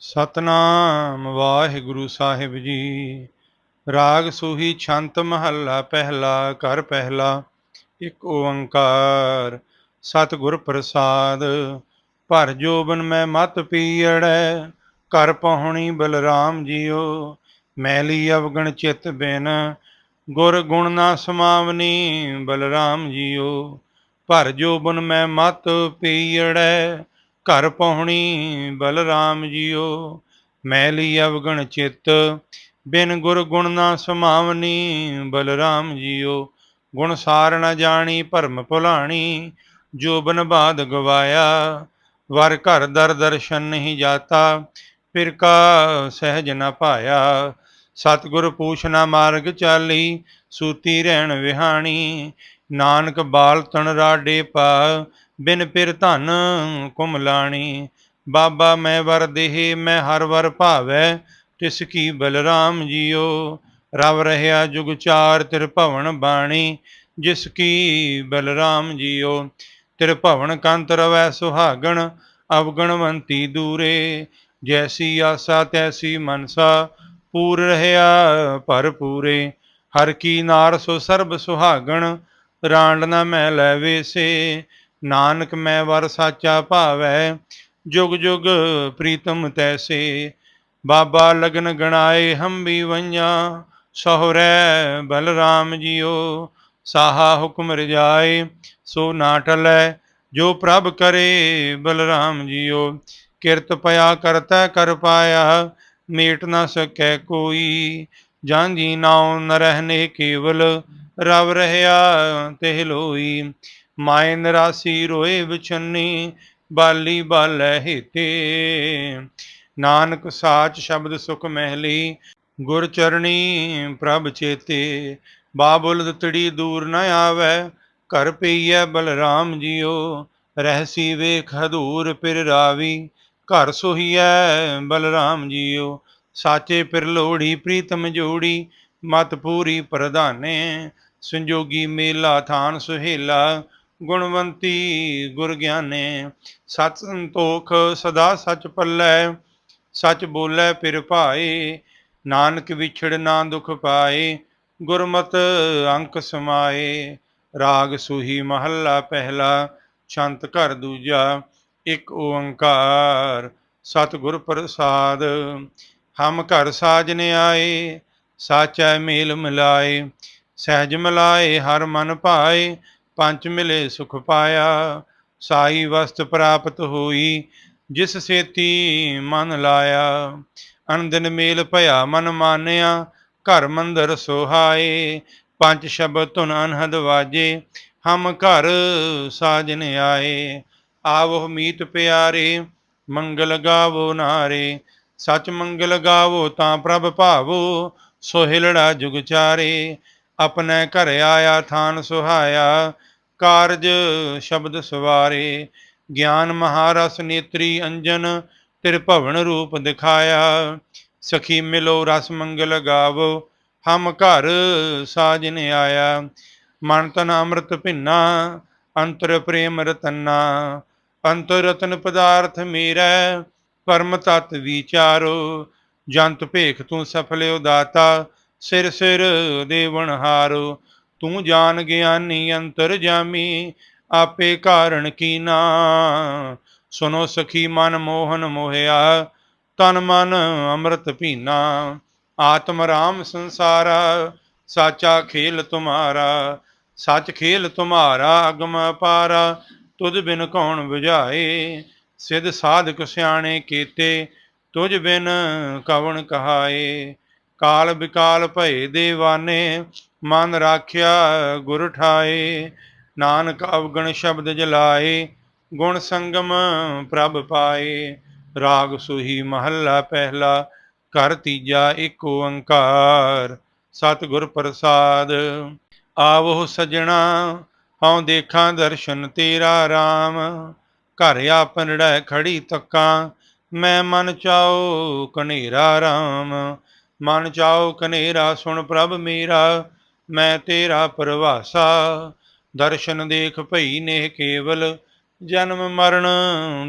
ਸਤਨਾਮ ਵਾਹਿਗੁਰੂ ਸਾਹਿਬ ਜੀ। ਰਾਗ ਸੂਹੀ ਛੰਤ ਮਹੱਲਾ ਪਹਿਲਾ, ਘਰ ਪਹਿਲਾ, ਇੱਕ ਓੰਕਾਰ, ਸਤਿਗੁਰ ਪ੍ਰਸਾਦ। ਭਰ ਜੋਬਨ ਮੈਂ ਮਤ ਪੀੜੈ, ਘਰ ਪਹੁਣੀ ਬਲਰਾਮ ਜੀਓ। ਮੈਲੀ ਅਵਗਣ ਚਿਤ ਬਿਨ, ਗੁਰ ਗੁਣ ਨਾ ਸਮਾਵਨੀ ਬਲਰਾਮ ਜੀਓ। ਭਰ ਜੋਬਨ ਮੈਂ ਮਤ ਪੀੜੈ ਘਰ ਪਹੁਣੀ ਬਲਰਾਮ ਜੀਓ ਮੈਲੀ ਅਵਗਣ ਚਿੱਤ, ਬਿਨ ਗੁਰ ਗੁਣ ਨਾ ਸਮਾਵਨੀ ਬਲਰਾਮ ਜੀਓ। ਗੁਣ ਸਾਰ ਨ ਜਾਣੀ, ਭਰਮ ਭੁਲਾਣੀ, ਜੋ ਬਨ ਬਾਦ ਗਵਾਇਆ, ਵਰ ਘਰ ਦਰ ਦਰਸ਼ਨ ਨਹੀਂ ਜਾਤਾ, ਫਿਰ ਕਾ ਸਹਿਜ ਨ ਪਾਇਆ ਸਤਿਗੁਰ ਪੂਛਨਾ ਮਾਰਗ ਚਾਲੀ, ਸੂਤੀ ਰਹਿਣ ਵਿਹਾਣੀ, ਨਾਨਕ ਬਾਲ ਤਣ ਰਾਡੇ ਪਾ ਬਿਨ ਪਿਰ ਧਨ ਕੁਮਲਾਣੀ ਬਾਬਾ ਮੈਂ ਵਰ ਦੇਹ, ਮੈਂ ਹਰ ਵਰ ਭਾਵੈ, ਤਿਸ ਕੀ ਬਲਰਾਮ ਜੀਓ। ਰਵ ਰਹਿਆ ਜੁਗ ਚਾਰ, ਤਿਰ ਭਵਨ ਬਾਣੀ, ਜਿਸ ਕੀ ਬਲਰਾਮ ਜੀਓ। ਤਿਰ ਭਵਨ ਕੰਤ ਰਵੈ ਸੁਹਾਗਣ ਅਵਗਣਵੰਤੀ ਦੂਰੇ। ਜੈਸੀ ਆਸਾ, ਤੈਸੀ ਮਨਸਾ, ਪੂਰ ਰਹਿਆ ਭਰਪੂਰੇ ਹਰ ਕੀ ਨਾਰ ਸੋ ਸਰਬ ਸੁਹਾਗਣ, ਰਾਂਡ ਨਾ ਮੈਂ ਲੈ ਵੇਸੇ। ਨਾਨਕ ਮੈਂ ਵਰ ਸਾਚਾ ਭਾਵੈ, ਜੁਗ ਜੁਗ ਪ੍ਰੀਤਮ ਤੈਸੇ। ਬਾਬਾ ਲਗਨ ਗਣਾਏ ਹਮ ਵੀ ਵਈਆਂ ਸਹੁਰੈ ਬਲਰਾਮ ਜੀਓ। ਸਾਹਾ ਹੁਕਮ ਰਜਾਏ, ਸੋ ਨਾ ਟਲੈ, ਜੋ ਪ੍ਰਭ ਕਰੇ ਬਲਰਾਮ ਜੀਓ। ਕਿਰਤ ਪਿਆ ਕਰਤਾ ਕਰ ਪਾਇਆ, ਮੇਟ ਨਾ ਸਕੈ ਕੋਈ। ਜਾਂ ਜੀ ਨਾਉ ਨ ਰਹਨੇ ਕੇਵਲ, ਰਵ ਰਹਿਆ ਤਿਹ ਲੋਈ। ਮਾਇ ਨਰਾਸੀ ਰੋਏ ਵਿਛੰਨੀ, ਬਾਲੀ ਬਾਲੈ ਹੀਤੇ। ਨਾਨਕ ਸਾਚ ਸ਼ਬਦ ਸੁਖ ਮਹਿਲੀ, ਗੁਰ ਚਰਣੀ ਪ੍ਰਭ ਚੇਤੇ। ਬਾਬੁਲ ਤੜੀ ਦੂਰ ਨ ਆਵੈ, ਘਰ ਪਈਐ ਬਲਰਾਮ ਜੀਓ। ਰਹਿਸੀ ਵੇਖ ਹਦੂਰ ਪਿਰ ਰਾਵੀ, ਘਰ ਸੋਹੀਐ ਬਲਰਾਮ ਜੀਓ। ਸਾਚੇ ਪਿਰ ਲੋੜੀ ਪ੍ਰੀਤਮ ਜੋੜੀ, ਮਤ ਪੂਰੀ ਪ੍ਰਧਾਨੇ। ਸੰਜੋਗੀ ਮੇਲਾ ਥਾਨ ਸੁਹੇਲਾ ਗੁਣਵੰਤੀ ਗੁਰ ਗਿਆਨੇ, ਸਤ ਸੰਤੋਖ ਸਦਾ ਸਚ ਪੱਲੇ, ਸਚ ਬੋਲੇ ਪਿਰ ਭਾਏ, ਨਾਨਕ ਵਿਛੜ ਨਾ ਦੁਖ ਪਾਏ, ਗੁਰਮਤ ਅੰਕ ਸਮਾਏ, ਰਾਗ ਸੂਹੀ ਮਹੱਲਾ ਪਹਿਲਾ ਸ਼ੰਤ ਘਰ ਦੂਜਾ, ਇੱਕ ਓੰਕਾਰ, ਸਤਿਗੁਰ ਪ੍ਰਸਾਦ, ਹਮ ਘਰ ਸਾਜਨ ਆਏ, ਸਾਚੈ ਮੇਲ ਮਿਲਾਏ, ਸਹਿਜ ਮਿਲਾਏ ਹਰ ਮਨ ਭਾਏ ਪੰਚ ਮਿਲੇ ਸੁਖ ਪਾਇਆ, ਸਾਈ ਵਸਤ ਪ੍ਰਾਪਤ ਹੋਈ, ਜਿਸ ਸੇਤੀ ਮਨ ਲਾਇਆ। ਅਨੰਦਨ ਮੇਲ ਭਇਆ ਮਨ ਮਾਨਿਆ, ਘਰ ਮੰਦਰ ਸੋਹਾਏ, ਪੰਜ ਸ਼ਬਦ ਧੁਨ ਅਨਹਦ ਵਾਜੇ, ਹਮ ਘਰ ਸਾਜਨ ਆਏ। ਆਵੋ ਮੀਤ ਪਿਆਰੇ, ਮੰਗਲ ਗਾਵੋ ਨਾਰੇ, ਸਚ ਮੰਗਲ ਗਾਵੋ ਤਾਂ ਪ੍ਰਭ ਭਾਵੋ, ਸੋਹਿਲੜਾ ਜੁਗ ਚਾਰੇ। ਆਪਣੇ ਘਰ ਆਇਆ ਥਾਨ ਸੁਹਾਇਆ ਕਾਰਜ ਸ਼ਬਦ ਸਵਾਰੇ, ਗਿਆਨ ਮਹਾਰਸ ਨੇਤਰੀ ਅੰਜਨ, ਤਿਰ ਭਵਨ ਰੂਪ ਦਿਖਾਇਆ। ਸਖੀ ਮਿਲੋ ਰਸ ਮੰਗਲ ਗਾਵੋ, ਹਮ ਘਰ ਸਾਜਨ ਆਇਆ ਮਨ ਤਨ ਅੰਮ੍ਰਿਤ ਭਿੰਨਾ, ਅੰਤਰ ਪ੍ਰੇਮ ਰਤਨਾ। ਅੰਤਰ ਰਤਨ ਪਦਾਰਥ ਮੇਰਾ, ਪਰਮ ਤਤ ਵਿਚਾਰੋ। ਜੰਤ ਭੇਖ ਤੂੰ ਸਫਲਿਓ ਦਾਤਾ, ਸਿਰ ਸਿਰ ਦੇਵਨ ਹਾਰੋ। ਤੂੰ ਜਾਣ ਗਿਆਨੀ ਅੰਤਰ ਜਾਮੀ, ਆਪੇ ਕਾਰਣ ਕੀਨਾ ਸੁਨੋ ਸਖੀ, ਮਨ ਮੋਹਨ ਮੋਹਿਆ, ਤਨ ਮਨ ਅੰਮ੍ਰਿਤ ਪੀਨਾ ਆਤਮ ਰਾਮ ਸੰਸਾਰਾ, ਸਾਚਾ ਖੇਲ ਤੁਮਾਰਾ। ਸੱਚ ਖੇਲ ਤੁਮਾਰਾ, ਅਗਮ ਅਪਾਰਾ। ਤੁਧ ਬਿਨ ਕੌਣ ਬੁਝਾਏ? ਸਿਧ ਸਾਧਕ ਸਿਆਣੇ ਕੀਤੇ, ਤੁਝ ਬਿਨ ਕਵਣ ਕਹਾਏ? ਕਾਲ ਵਿਕਾਲ ਭਏ ਦੇਵਾਨੇ ਮਨ ਰਾਖਿਆ ਗੁਰ ਠਾਏ, ਨਾਨਕ ਅਵਗਣ ਸ਼ਬਦ ਜਲਾਏ, ਗੁਣ ਸੰਗਮ ਪ੍ਰਭ ਪਾਏ, ਰਾਗ ਸੁਹੀ ਮਹੱਲਾ ਪਹਿਲਾ, ਘਰ ਤੀਜਾ ਇੱਕ ਓੰਕਾਰ, ਸਤਿਗੁਰ ਪ੍ਰਸਾਦ। ਆਵੋ ਸਜਣਾ, ਹਉ ਦੇਖਾਂ ਦਰਸ਼ਨ ਤੇਰਾ RAM ਘਰ ਆਪਨੜੈ ਖੜੀ ਤੱਕਾਂ, ਮੈਂ ਮਨ ਚਾਉ ਕਨੇਰਾ RAM ਮਨ ਚਾਉ ਕਨੇਰਾ ਸੁਣ ਪ੍ਰਭ ਮੇਰਾ ਮੈਂ ਤੇਰਾ ਪਰਵਾਸਾ, ਦਰਸ਼ਨ ਦੇਖ ਭਈ ਨੇ ਕੇਵਲ, ਜਨਮ ਮਰਨ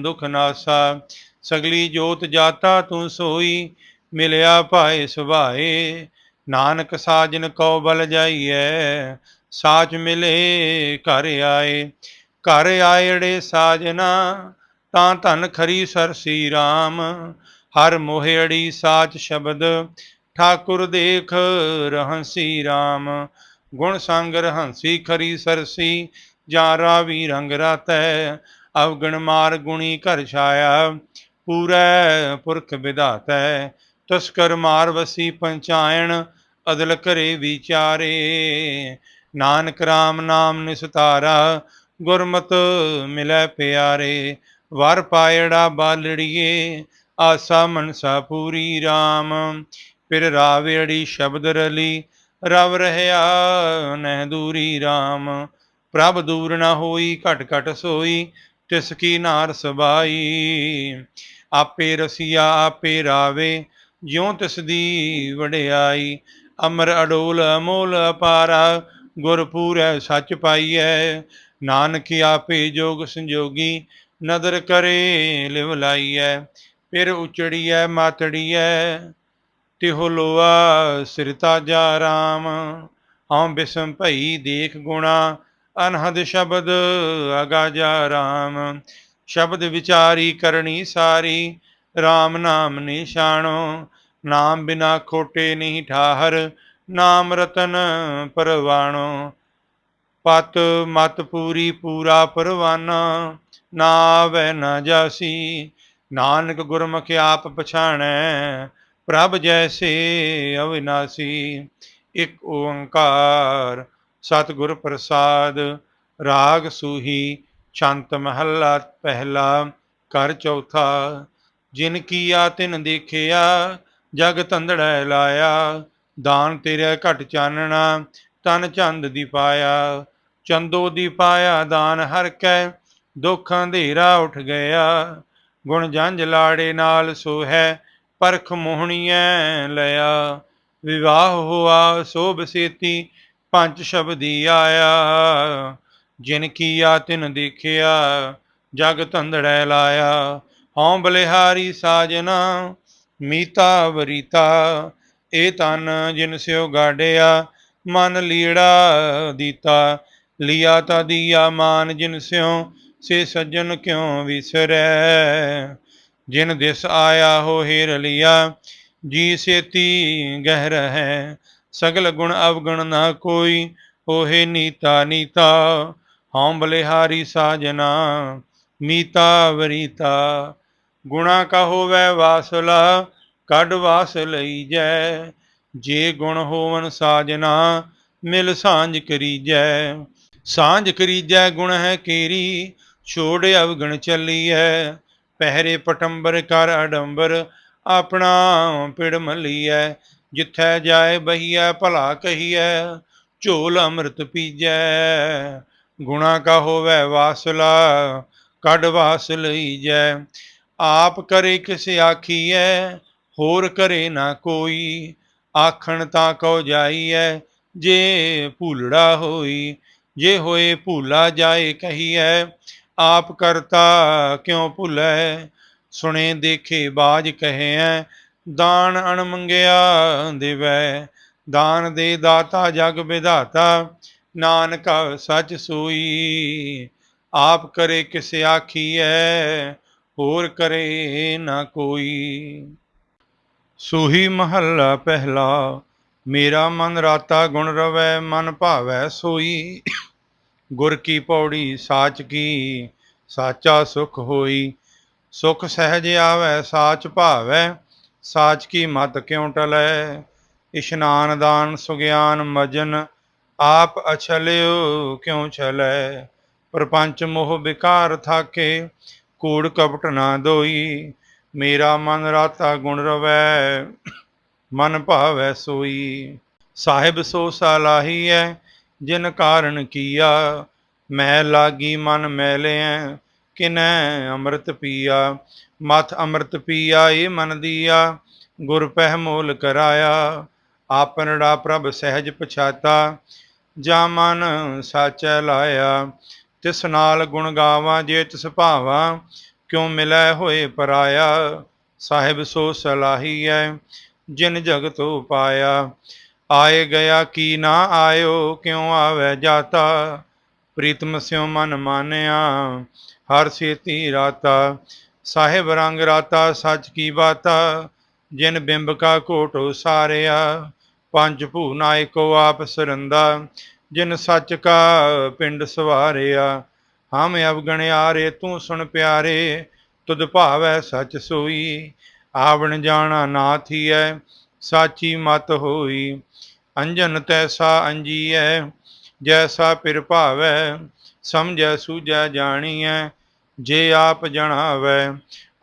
ਦੁਖ ਨਾਸਾ। ਸਗਲੀ ਜੋਤ ਜਾਤਾ ਤੂੰ ਸੋਈ, ਮਿਲਿਆ ਭਾਏ ਸੁਭਾਏ। ਨਾਨਕ ਸਾਜਨ ਕਉ ਬਲ ਜਾਈਐ, ਸਾਚ ਮਿਲੇ ਘਰ ਆਏ। ਘਰ ਆਇੜੇ ਸਾਜਨਾ, ਤਾਂ ਧਨ ਖਰੀ ਸਰਸੀ RAM ਹਰ ਮੋਹਿੜੀ ਸਾਚ ਸ਼ਬਦ ਠਾਕੁਰ ਦੇਖ ਰਹੰਸੀ RAM ਗੁਣ ਸੰਗ ਰਹੰਸੀ ਖਰੀ ਸਰਸੀ, ਜਾਂ ਰਾਵੀ ਰੰਗ ਰਾਤੈ, ਅਵਗਣ ਮਾਰ ਗੁਣੀ ਘਰ ਛਾਇਆ, ਪੂਰੈ ਪੁਰਖ ਵਿਧਾਤੈ, ਤਸਕਰ ਮਾਰ ਵਸੀ ਪੰਚਾਇਣ, ਅਦਲ ਕਰੇ ਵਿਚਾਰੇ। ਨਾਨਕ RAM ਨਾਮ ਨਿਸਤਾਰਾ ਗੁਰਮਤ ਮਿਲੈ ਪਿਆਰੇ। ਵਰ ਪਾਇੜਾ ਬਾਲੜੀਏ, ਆਸਾ ਮਨਸਾ ਪੂਰੀ RAM ਫਿਰ ਰਾਵੇੜੀ ਸ਼ਬਦ ਰਲੀ, ਰਵ ਰਹਿਆ ਨਹਿ ਦੂਰੀ RAM ਪ੍ਰਭ ਦੂਰ ਨਾ ਹੋਈ, ਘਟ ਘਟ ਸੋਈ, ਤਿਸ ਕੀ ਨਾਰ ਸਬਾਈ। ਆਪੇ ਰਸੀਆ, ਆਪੇ ਰਾਵੇ, ਜਿਉ ਤਿਸ ਦੀ ਵਡਿਆਈ। ਅਮਰ ਅਡੋਲ ਅਮੋਲ ਅਪਾਰਾ, ਗੁਰ ਪੂਰੈ ਸੱਚ ਪਾਈਐ। ਨਾਨਕ ਆਪੇ ਜੋਗ ਸੰਜੋਗੀ, ਨਦਰ ਕਰੇ ਲਿਵ ਲਾਈਐ। ਫਿਰ ਉਚੜੀਐ, ਮਾਤੜੀਐ। ਤਿਹੋ ਲੋਆ ਸਿਰਤਾ ਜਾ ਰਾਮ, ਹਉ ਬਿਸਮ ਭਈ ਦੇਖ ਗੁਣਾ, ਅਨਹਦ ਸ਼ਬਦ ਅਗਾਜਾ ਰਾਮ। ਸ਼ਬਦ ਵਿਚਾਰੀ ਕਰਨੀ ਸਾਰੀ RAM ਨਾਮ ਨਿਸ਼ਾਨੋ ਨਾਮ ਬਿਨਾ ਖੋਟੇ ਨਹੀਂ ਠਾਹਰ, ਨਾਮ ਰਤਨ ਪਰਵਾਣੋ। ਪਤ ਮਤ ਪੂਰੀ ਪੂਰਾ ਪਰਵਾਨਾ, ਨਾ ਆਵੈ ਨਾ ਜਾਸੀ, ਨਾਨਕ ਗੁਰਮੁਖ ਆਪ ਪਛਾਣੈ ਪ੍ਰਭ ਜੈਸੇ ਅਵਿਨਾਸੀ, ਇੱਕ ਓੰਕਾਰ ਸਤਿਗੁਰ ਪ੍ਰਸਾਦ, ਰਾਗ ਸੂਹੀ ਛੰਤ ਮਹੱਲਾ ਪਹਿਲਾ ਕਰ ਚੌਥਾ, ਜਿਨ ਕੀਆ ਤਿਨ ਦੇਖਿਆ, ਜਗ ਧੰਦੜੈ ਲਾਇਆ, ਦਾਨ ਤੇਰੇ ਘਟ ਚਾਨਣਾ, ਤਨ ਚੰਦ ਦੀ ਪਾਇਆ, ਚੰਦੋ ਦੀ ਪਾਇਆ ਦਾਨ ਹਰ ਕੈ, ਦੁੱਖ ਅੰਧੇਰਾ ਉੱਠ ਗਿਆ, ਗੁਣ ਜੰਝ ਲਾੜੇ ਨਾਲ ਸੋਹੈ ਪਰਖ ਮੋਹਣੀਐ ਲਿਆ। ਵਿਵਾਹ ਹੋਆ ਸੋ ਬਸੇਤੀ ਪੰਜ ਸ਼ਬਦੀ ਆਇਆ। ਜਿਨ ਕੀਆ ਤਿਨ ਦੇਖਿਆ, ਜਗ ਧੰਦੜੈ ਲਾਇਆ। ਹਉ ਬਲਿਹਾਰੀ ਸਾਜਨਾ, ਮੀਤਾ ਵਰੀਤਾ। ਏ ਤਨ ਜਿਨ ਸਿਓ ਗਾੜਿਆ ਮਨ ਲੀੜਾ ਦੀਤਾ। ਲਿਆ ਤਾ ਦੀਆ ਮਾਨ ਜਿਨ ਸਿਓ ਸੇ ਸੱਜਣ ਕਿਉ ਵਿਸਰੈ। ਜਿਨ ਦਿਸ ਆਇਆ ਹੋ ਹੀਰ ਲਿਆ, ਜੀ ਸੇਤੀ ਗਹਿਰ ਹੈ, ਸਗਲ ਗੁਣ ਅਵਗੁਣ ਨਾ ਕੋਈ ਹੋਏ ਨੀਤਾ ਨੀਤਾ, ਹਉ ਬਲਿਹਾਰੀ ਸਾਜਨਾ, ਮੀਤਾ ਵਰੀਤਾ। ਗੁਣਾ ਕਾ ਹੋਵੇ ਵਾਸਲਾ, ਕੱਢ ਵਾਸ ਲਈ ਜੈ, ਜੇ ਗੁਣ ਹੋਵਨ ਸਾਜਨਾ, ਮਿਲ ਸਾਂਝ ਕਰੀਜੈ। ਸਾਂਝ ਕਰੀਜੈ ਗੁਣ ਹੈ ਕੀਰੀ, ਛੋੜ ਅਵਗਣ ਚੱਲੀਐ ਪਹਿਰੇ ਪਟੰਬਰ ਕਰ ਅਡੰਬਰ, ਆਪਣਾ ਪਿੜ ਮਲੀਐ, ਜਿੱਥੈ ਜਾਏ ਬਹੀਐ, ਭਲਾ ਕਹੀਐ, ਝੋਲ ਅੰਮ੍ਰਿਤ ਪੀਜੈ। ਗੁਣਾ ਕਾ ਹੋਵੇ ਵਾਸਲਾ, ਕੱਢ ਵਾਸ ਲਈਜੈ। ਆਪ ਕਰੇ ਕਿਸ ਆਖੀਐ, ਹੋਰ ਕਰੇ ਨਾ ਕੋਈ। ਆਖਣ ਤਾਂ ਕਉ ਜਾਈਐ, ਜੇ ਭੂਲੜਾ ਹੋਈ, ਜੇ ਹੋਏ ਭੂਲਾ ਜਾਏ ਕਹੀਐ। ਆਪ ਕਰਤਾ ਕਿਉ ਭੁਲੈ? ਸੁਣੇ ਦੇਖੇ ਬਾਜ ਕਹਿਐ, ਦਾਨ ਅਣ ਮੰਗਿਆ ਦੇਵੈ। ਦਾਨ ਦੇ ਦਾਤਾ ਜਗ ਵਿਧਾਤਾ, ਨਾਨਕ ਸੱਚ ਸੋਈ। ਆਪ ਕਰੇ ਕਿਸ ਆਖੀਐ, ਹੋਰ ਕਰੇ ਨਾ ਕੋਈ। ਸੋਹੀ ਮਹੱਲਾ ਪਹਿਲਾ, ਮੇਰਾ ਮਨ ਰਾਤਾ ਗੁਣ ਰਵੈ, ਮਨ ਭਾਵੈ ਸੋਈ। ਗੁਰ ਕੀ ਪੌੜੀ ਸਾਚ ਕੀ, ਸਾਚਾ ਸੁਖ ਹੋਈ। ਸੁਖ ਸਹਿਜ ਆਵੈ, ਸਾਚ ਭਾਵੈ, ਸਾਚ ਕੀ ਮਤ ਕਿਉ ਟਲੈ। ਇਸ਼ਨਾਨ ਦਾਨ ਸੁਗਿਆਨ ਮਜਨ, ਆਪ ਅਛਲਿਓ ਕਿਉ ਛਲੈ। ਪ੍ਰਪੰਚ ਮੋਹ ਵਿਕਾਰ ਥਾਕੇ, ਕੂੜ ਕਪਟ ਨਾ ਦੋਈ। ਮੇਰਾ ਮਨ ਰਾਤਾ ਗੁਣ ਰਵੈ, ਮਨ ਭਾਵੈ ਸੋਈ। ਸਾਹਿਬ ਸੋ ਸਲਾਹੀਐ ਜਿਨ ਕਾਰਨ ਕੀਆ, ਮੈਂ ਲਾਗੀ ਮਨ ਮੈਲਿਐ, ਕਿਨੈ ਅੰਮ੍ਰਿਤ ਪੀਆ। ਮਥ ਅੰਮ੍ਰਿਤ ਪੀਆ, ਏ ਮਨ ਦੀਆ, ਗੁਰ ਪਹਿ ਮੋਲ ਕਰਾਇਆ ਆਪਨੜਾ ਪ੍ਰਭ ਸਹਿਜ ਪਛਾਤਾ, ਜਾ ਮਨ ਸਾਚੈ ਲਾਇਆ। ਤਿਸ ਨਾਲ ਗੁਣ ਗਾਵਾਂ, ਜੇ ਤਿਸ ਭਾਵਾਂ, ਕਿਉ ਮਿਲੈ ਹੋਏ ਪਰਾਇਆ? ਸਾਹਿਬ ਸੋ ਸਲਾਹੀਐ, ਜਿਨ ਜਗਤ ਪਾਇਆ। ਆਏ ਗਿਆ ਕੀ ਨਾ ਆਇਓ, ਕਿਉ ਆਵੈ ਜਾਤਾ? ਪ੍ਰੀਤਮ ਸਿਉ ਮਨ ਮਾਨਿਆ, ਹਰ ਸੇਤੀ ਰਾਤਾ। ਸਾਹਿਬ ਰੰਗ ਰਾਤਾ, ਸੱਚ ਕੀ ਬਾਤਾ? ਜਿਨ ਬਿੰਬ ਕਾ ਕੋਟ ਉਸਾਰਿਆ ਪੰਜ ਭੂ ਨਾਇਕੋ ਆਪ ਸਰੰਦਾ ਜਿਨ ਸੱਚ ਕਾ ਪਿੰਡ ਸਵਾਰਿਆ, ਹਮ ਅਵਗਣਿਆ ਰੇ ਤੂੰ ਸੁਣ ਪਿਆਰੇ, ਤੁਧ ਭਾਵੈ ਸੱਚ ਸੋਈ। ਆਵਣ ਜਾਣਾ ਨਾ ਥੀਐ ਸਾਚੀ ਮਤ ਹੋਈ, ਅੰਜਨ ਤੈਸਾ ਅੰਜੀਐ, ਜੈਸਾ ਪਿਰ ਭਾਵੈ, ਸਮਝੈ ਸੂਝੈ ਜਾਣੀਐ, ਜੇ ਆਪ ਜਣਾਵੈ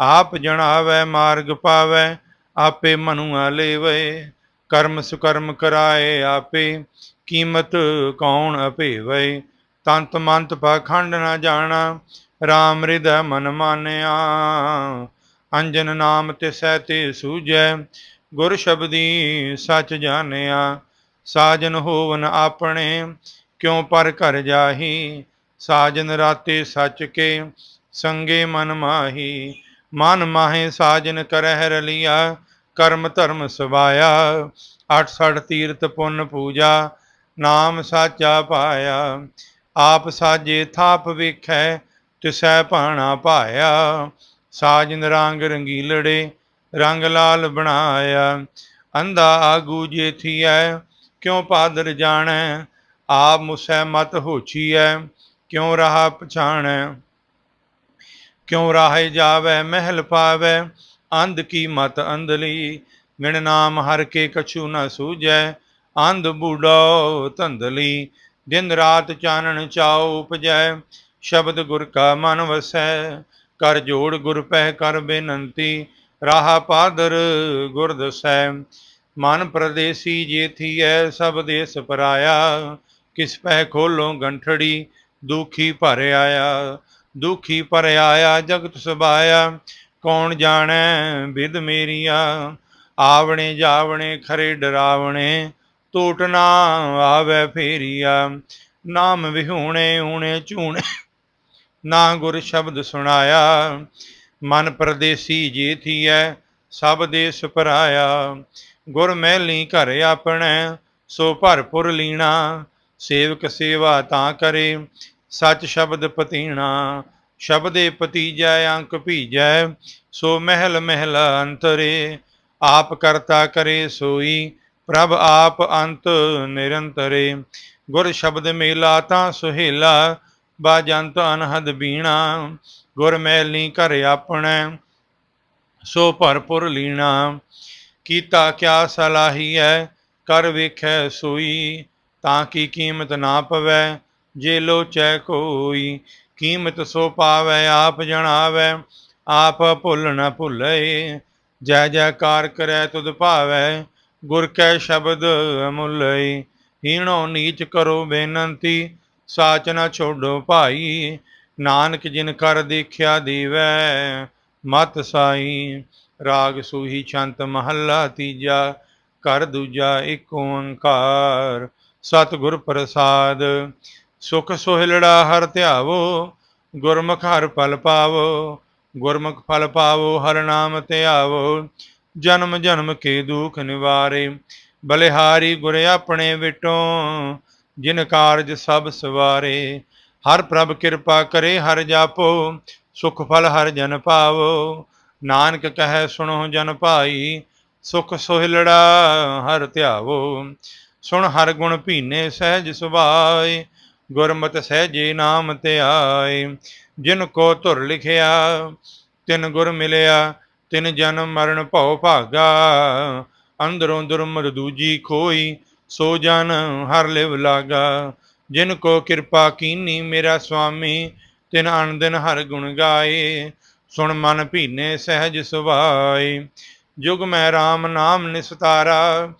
ਆਪ ਜਣਾਵੈ, ਮਾਰਗ ਪਾਵੈ, ਆਪੇ ਮਨੁਆ ਲੇਵੈ, ਕਰਮ ਸੁਕਰਮ ਕਰਾਏ ਆਪੇ, ਕੀਮਤ ਕੌਣ ਅਭੇਵੈ, ਤੰਤ ਮੰਤ ਪਖੰਡ ਨਾ ਜਾਣਾ RAM ਹਿਰਦੈ ਮਨ ਮਾਨਿਆ, ਅੰਜਨ ਨਾਮ ਤਿਸੈ ਤੇ ਸੂਜੈ ਗੁਰ ਸ਼ਬਦੀ ਸੱਚ ਜਾਣਿਆ, ਸਾਜਨ ਹੋਵਨ ਆਪਣੇ, ਕਿਉ ਪਰ ਘਰ ਜਾਹੀ? ਸਾਜਨ ਰਾਤੇ ਸੱਚ ਕੇ, ਸੰਗੇ ਮਨ ਮਾਹੀ। ਮਨ ਮਾਹੇ ਸਾਜਨ ਕਰਹਿ ਰਲੀਆ, ਕਰਮ ਧਰਮ ਸਵਾਇਆ। ਅਠ ਸਠ ਤੀਰਥ ਪੁੰਨ ਪੂਜਾ, ਨਾਮ ਸਾਚਾ ਪਾਇਆ। ਆਪ ਸਾਜੇ ਥਾਪ ਵੇਖੈ, ਤਿਸੈ ਭਾਣਾ ਪਾਇਆ ਸਾਜਨ ਰੰਗ ਰੰਗੀਲੜੇ ਰੰਗ ਲਾਲ ਬਣਾਇਆ। ਅੰਧਾ ਆਗੂ ਜੇਥੀਐ ਕਿਉ ਪਾਦਰ ਜਾਣੈ? ਆਪ ਮੁਸੈ ਮਤ ਹੋਛੀਐ, ਕਿਉ ਰਹਾ ਪਛਾਣੈ? ਕਿਉ ਰਾਹੇ ਜਾਵੈ, ਮਹਿਲ ਪਾਵੈ? ਅੰਧ ਕੀ ਮਤ ਅੰਧਲੀ? ਵਿਣ ਨਾਮ ਹਰ ਕੇ ਕਛੂ ਨ ਸੂਝੈ। ਅੰਧ ਬੂੜੋ ਧੰਦਲੀ ਦਿਨ ਰਾਤ ਚਾਨਣ ਚਾਉ ਉਪਜੈ। ਸ਼ਬਦ ਗੁਰ ਕਾ ਮਨ ਵਸੈ, ਕਰ ਜੋੜ ਗੁਰ ਪਹਿ ਕਰ ਬੇਨੰਤੀ। ਰਾਹਾ ਪਾਦਰ ਗੁਰ ਦਸੈ, ਮਨ ਪ੍ਰਦੇਸੀ ਜੇਥੀਐ ਸਭ ਦੇਸ ਪਰਾਇਆ। ਕਿਸ ਪੈ ਖੋਲੋਂ ਗੰਠੜੀ, ਦੁਖੀ ਭਰ ਆਇਆ। ਦੁਖੀ ਪਰ ਆਇਆ, ਜਗਤ ਸੁਭਾਇਆ। ਕੌਣ ਜਾਣੈ ਵਿਦ ਮੇਰੀਆ? ਆਵਣੇ ਜਾਵਣੇ, ਖਰੇ ਡਰਾਵਣੇ। ਟੋਟ ਨਾ ਆਵੇ ਫੇਰੀਆ। ਨਾਮ ਵਿਹੂਣੇ, ਊਣੇ ਝੂਣੇ ਨਾ ਗੁਰ ਸ਼ਬਦ ਸੁਣਾਇਆ। ਮਨ ਪਰਦੇਸੀ ਜੇ ਥੀਐ, ਸਭ ਦੇਸ ਪਰਾਇਆ ਗੁਰ ਮਹਿਲੀ ਘਰ ਆਪਣੇ, ਸੋ ਭਰਪੁਰ ਲੀਣਾ। ਸੇਵਕ ਸੇਵਾ ਤਾਂ ਕਰੇ, ਸਚ ਸ਼ਬਦ ਪਤੀਣਾ। ਸ਼ਬਦੇ ਪਤੀਜੈ, ਅੰਕ ਭੀਜੈ, ਸੋ ਮਹਿਲ ਮਹਿਲ ਅੰਤਰੇ। ਆਪ ਕਰਤਾ ਕਰੇ ਸੋਈ, ਪ੍ਰਭ ਆਪ ਅੰਤ ਨਿਰੰਤਰੇ। ਗੁਰ ਸ਼ਬਦ ਮੇਲਾ ਤਾਂ ਸੁਹੇਲਾ ਬਾਜੰਤ ਅਨਹਦ ਬੀਣਾ। ਗੁਰਮੈਲੀ ਘਰ ਆਪਣੇ, ਸੋ ਭਰਪੁਰ ਲੀਣਾ। ਕੀਤਾ ਕਿਆ ਸਲਾਹੀਐ, ਕਰ ਵੇਖੈ ਸੋਈ, ਤਾਂ ਕੀ ਕੀਮਤ ਨਾ ਪਵੈ, ਜੇ ਲੋਚੈ ਕੋਈ, ਕੀਮਤ ਸੋ ਪਾਵੈ, ਆਪ ਜਣਾਵੈ, ਆਪ ਭੁੱਲ ਨ ਭੁੱਲੇ, ਜੈ ਜੈਕਾਰ ਕਰੈ ਤੁਧ ਭਾਵੈ, ਗੁਰ ਕੈ ਸ਼ਬਦ ਅਮੁੱਲਈ ਹੀਣੋ ਨੀਚ ਕਰੋ ਬੇਨੰਤੀ, ਸਾਚ ਨ ਛੋਡੋ ਭਾਈ ਨਾਨਕ ਜਿਨ ਕਰ ਦੇਖਿਆ ਦੀਵੈ, ਮਤ ਸਾਈ। ਰਾਗ ਸੂਹੀ ਛੰਤ ਮਹੱਲਾ ਤੀਜਾ ਕਰ ਦੂਜਾ ਏਕ ਓੰਕਾਰ। ਸਤਿਗੁਰ ਪ੍ਰਸਾਦ, ਸੁਖ ਸੋਹਿਲੜਾ ਹਰ ਧਿਆਵੋ, ਗੁਰਮੁਖ ਹਰ ਫਲ ਪਾਵੋ, ਗੁਰਮੁਖ ਫਲ ਪਾਵੋ, ਹਰ ਨਾਮ ਧਿਆਵੋ ਜਨਮ ਜਨਮ ਕੇ ਦੁਖ ਨਿਵਾਰੇ, ਬਲਿਹਾਰੀ ਗੁਰ ਆਪਣੇ ਵਿਟੋ, ਜਿਨ ਕਾਰਜ ਸਭ ਸਵਾਰੇ। ਹਰ ਪ੍ਰਭ ਕਿਰਪਾ ਕਰੇ, ਹਰ ਜਾਪੋ, ਸੁਖ ਫਲ ਹਰ ਜਨ ਪਾਵੋ। ਨਾਨਕ ਕਹੈ, ਸੁਣੋ ਜਨ ਭਾਈ, ਸੁਖ ਸੋਹਿਲੜਾ ਹਰ ਧਿਆਵੋ। ਸੁਣ ਹਰ ਗੁਣ ਭੀਨੇ ਸਹਿਜ ਸੁਭਾਏ, ਗੁਰਮਤਿ ਸਹਿਜੇ ਨਾਮ ਧਿਆਏ ਜਿਨ ਕੋ ਧੁਰ ਲਿਖਿਆ, ਤਿਨ ਗੁਰ ਮਿਲਿਆ, ਤਿਨ ਜਨਮ ਮਰਨ ਭਉ ਭਾਗਾ। ਅੰਦਰੋਂ ਦੁਰਮਦ ਦੂਜੀ ਕੋਈ ਸੋ ਜਨ ਹਰ ਲਿਵ ਲਾਗਾ। ਜਿਨ ਕੋ ਕਿਰਪਾ ਕੀਨੀ, ਮੇਰਾ ਸੁਆਮੀ, ਤਿਨ ਅਨ ਹਰ ਗੁਣ ਗਾਏ, ਸੁਣ ਮਨ ਭੀਨੇ ਸਹਿਜ ਸੁਭਾਈ ਜੁਗ ਮੈਂ RAM ਨਾਮ ਨਿਸਤਾਰਾ,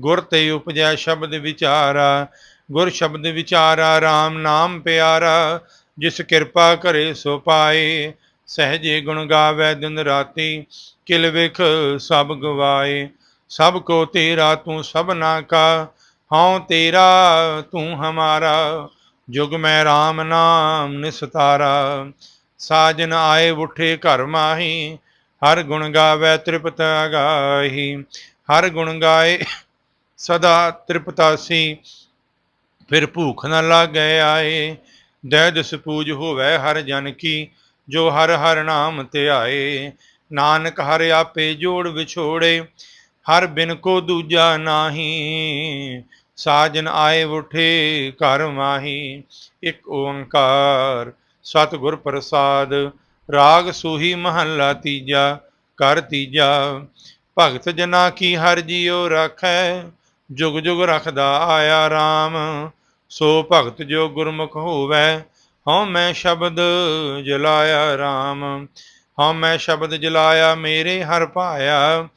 ਗੁਰ ਤੇ ਉਪਜੈ ਸ਼ਬਦ ਵਿਚਾਰਾ, ਗੁਰ ਸ਼ਬਦ ਵਿਚਾਰਾ RAM ਨਾਮ ਪਿਆਰਾ, ਜਿਸ ਕਿਰਪਾ ਕਰੇ ਸੋ ਪਾਏ। ਸਹਜੇ ਗੁਣ ਗਾਵੇ ਦਿਨ ਰਾਤੀ, ਕਿਲ ਵਿਖ ਸਭ ਗਵਾਏ। ਸਭ ਕੋ ਤੇਰਾ ਤੂੰ ਸਭਨਾ ਕਾ ਹਉ ਤੇਰਾ, ਤੂੰ ਹਮਾਰਾ, ਜੁਗ ਮੈਂ RAM ਨਾਮ ਨਿਸਤਾਰਾ। ਸਾਜਨ ਆਏ ਉਠੇ ਘਰ ਮਾਹੀ, ਹਰ ਗੁਣ ਗਾਵੇ ਤ੍ਰਿਪਤਾ ਗਾਹੀ ਹਰ ਗੁਣ ਗਾਏ ਸਦਾ ਤ੍ਰਿਪਤਾਸੀ ਫਿਰ ਭੂਖ ਨ ਲਾਗੈ ਆਏ। ਦੈ ਦਿਸ ਪੂਜ ਹੋਵੇ ਹਰ ਜਨ ਕੀ, ਜੋ ਹਰ ਹਰ ਨਾਮ ਤੇ ਆਏ। ਨਾਨਕ ਹਰ ਆਪੇ ਜੋੜ ਵਿਛੋੜੇ, ਹਰ ਬਿਨ ਕੋ ਦੂਜਾ ਨਾਹੀ। ਸਾਜਨ ਆਏ ਉਠੇ, ਘਰ ਮਾਹੀ, ਇੱਕ ਓੰਕਾਰ, ਸਤਿਗੁਰ ਪ੍ਰਸਾਦ, ਰਾਗ ਸੂਹੀ ਮਹੱਲਾ ਤੀਜਾ ਕਰ ਤੀਜਾ। ਭਗਤ ਜਨਾ ਕੀ ਹਰ ਜੀਉ ਰਾਖੈ, ਜੁਗ ਜੁਗ ਰਖਦਾ ਆਇਆ RAM ਸੋ ਭਗਤ ਜੋ ਗੁਰਮੁਖ ਹੋਵੇ, ਹਉ ਮੈਂ ਸ਼ਬਦ ਜਲਾਇਆ RAM ਹਉ ਮੈਂ ਸ਼ਬਦ ਜਲਾਇਆ, ਮੇਰੇ ਹਰ ਭਾਇਆ,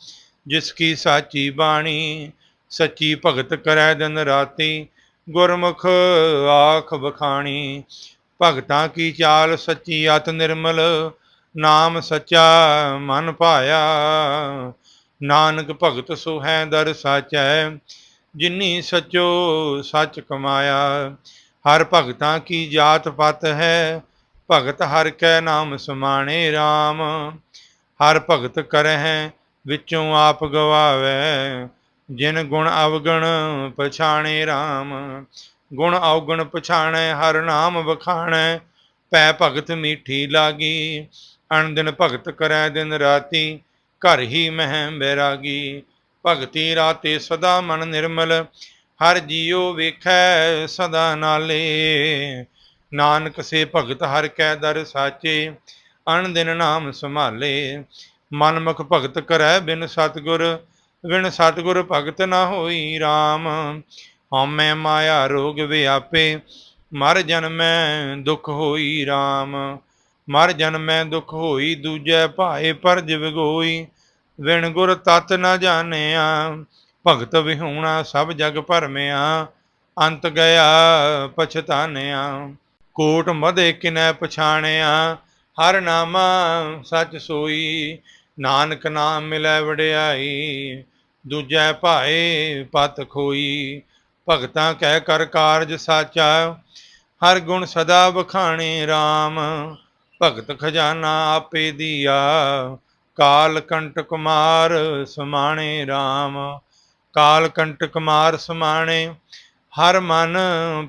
ਜਿਸ ਕੀ ਸਾਚੀ ਬਾਣੀ ਸੱਚੀ ਭਗਤ ਕਰੈ ਦਿਨ ਰਾਤੀ, ਗੁਰਮੁਖ ਆਖ ਬਖਾਣੀ ਭਗਤਾਂ ਕੀ ਚਾਲ ਸੱਚੀ ਅਤ ਨਿਰਮਲ, ਨਾਮ ਸੱਚਾ ਮਨ ਭਾਇਆ। ਨਾਨਕ ਭਗਤ ਸੁਹੈ ਹੈ ਦਰ ਸਾਚੈ, ਜਿਨੀ ਸਚੋ ਸੱਚ ਕਮਾਇਆ। ਹਰ ਭਗਤਾਂ ਕੀ ਜਾਤ ਪਤ ਹੈ, ਭਗਤ ਹਰ ਕੈ ਨਾਮ ਸਮਾਣੇ RAM ਹਰ ਭਗਤ ਕਰਹਿ, ਵਿੱਚੋਂ ਆਪ ਗਵਾਵੇ। ਜਿਨ ਗੁਣ ਅਵਗਣ ਪਛਾਣੇ RAM ਗੁਣ ਅਵਗਣ ਪਛਾਣੈ ਹਰ ਨਾਮ ਵਖਾਣੈ, ਪੈ ਭਗਤ ਮੀਠੀ ਲਾਗੀ, ਅਣਦਿਨ ਭਗਤ ਕਰੈ ਦਿਨ ਰਾਤੀ, ਘਰ ਹੀ ਮਹਿ ਬੈਰਾਗੀ। ਭਗਤੀ ਰਾਤੇ ਸਦਾ ਮਨ ਨਿਰਮਲ, ਹਰ ਜੀਉ ਵੇਖੈ ਸਦਾ ਨਾਲੇ। ਨਾਨਕ ਸੇ ਭਗਤ ਹਰ ਕੈ ਦਰ ਸਾਚੇ, ਅਣਦਿਨ ਨਾਮ ਸੰਭਾਲੇ। ਮਨਮੁਖ ਭਗਤ ਕਰੈ ਬਿਨ ਸਤਗੁਰ ਵਿਣ ਸਤਗੁਰ ਭਗਤ ਨਾ ਹੋਈ RAM ਹਉਮੈ ਮਾਇਆ ਰੋਗ ਵਿਆਪੇ, ਮਰ ਜਨਮੈ ਦੁਖ ਹੋਈ RAM ਮਰ ਜਨਮੈ ਦੁਖ ਹੋਈ, ਦੂਜੈ ਭਾਏ ਪਰ ਵਿਗੋਈ। ਵਿਣ ਗੁਰ ਤਤ ਨਾ ਜਾਣਿਆ, ਭਗਤ ਵਿਹੂਣਾ ਸਭ ਜਗ ਭਰਮਿਆ। ਅੰਤ ਗਿਆ ਪਛਤਾਨਿਆ, ਕੋਟ ਮਦੇ ਕਿਨੈ ਪਛਾਣਿਆ। ਹਰ ਨਾਮਾ ਸੱਚ ਸੋਈ ਨਾਨਕ ਨਾਮ ਮਿਲੈ ਵਡਿਆਈ, ਦੂਜੈ ਭਾਏ ਪਤ ਖੋਈ। ਭਗਤਾਂ ਕਹਿ ਕਰ ਕਾਰਜ ਸਾਚਾ, ਹਰ ਗੁਣ ਸਦਾ ਬਖਾਣੇ RAM ਭਗਤ ਖਜ਼ਾਨਾ ਆਪੇ ਦੀਆ, ਕਾਲ ਕੰਟ ਕੁਮਾਰ ਸਮਾਣੇ RAM ਕਾਲ ਕੰਟ ਕੁਮਾਰ ਸਮਾਣੇ, ਹਰ ਮਨ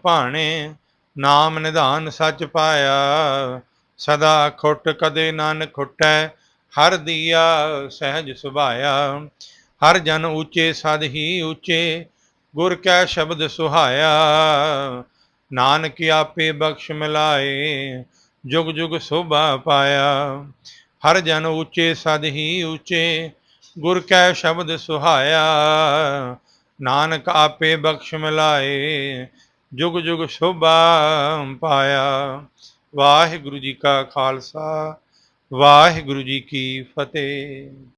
ਭਾਣੇ। ਨਾਮ ਨਿਧਾਨ ਸੱਚ ਪਾਇਆ, ਸਦਾ ਖੁੱਟ ਕਦੇ ਨਨ ਖੁੱਟੈ ਹਰ ਦੀਆ ਸਹਿਜ ਸੁਭਾਇਆ, ਹਰ ਜਨ ਉੱਚੇ ਸਦ ਹੀ ਉੱਚੇ, ਗੁਰ ਕੈ ਸ਼ਬਦ ਸੁਹਾਇਆ। ਨਾਨਕ ਆਪੇ ਬਖਸ਼ ਮਿਲਾਏ, ਜੁਗ ਜੁਗ ਸੋਭਾ ਪਾਇਆ। ਹਰ ਜਨ ਉੱਚੇ ਸਦ ਹੀ ਉੱਚੇ, ਗੁਰ ਕੈ ਸ਼ਬਦ ਸੁਹਾਇਆ। ਨਾਨਕ ਆਪੇ ਬਖਸ਼ ਮਿਲਾਏ, ਜੁਗ ਜੁਗ ਸ਼ੋਭਾ ਪਾਇਆ। ਵਾਹਿਗੁਰੂ ਜੀ ਕਾ ਖਾਲਸਾ ਵਾਹਿਗੁਰੂ ਜੀ ਕੀ ਫਤਿਹ।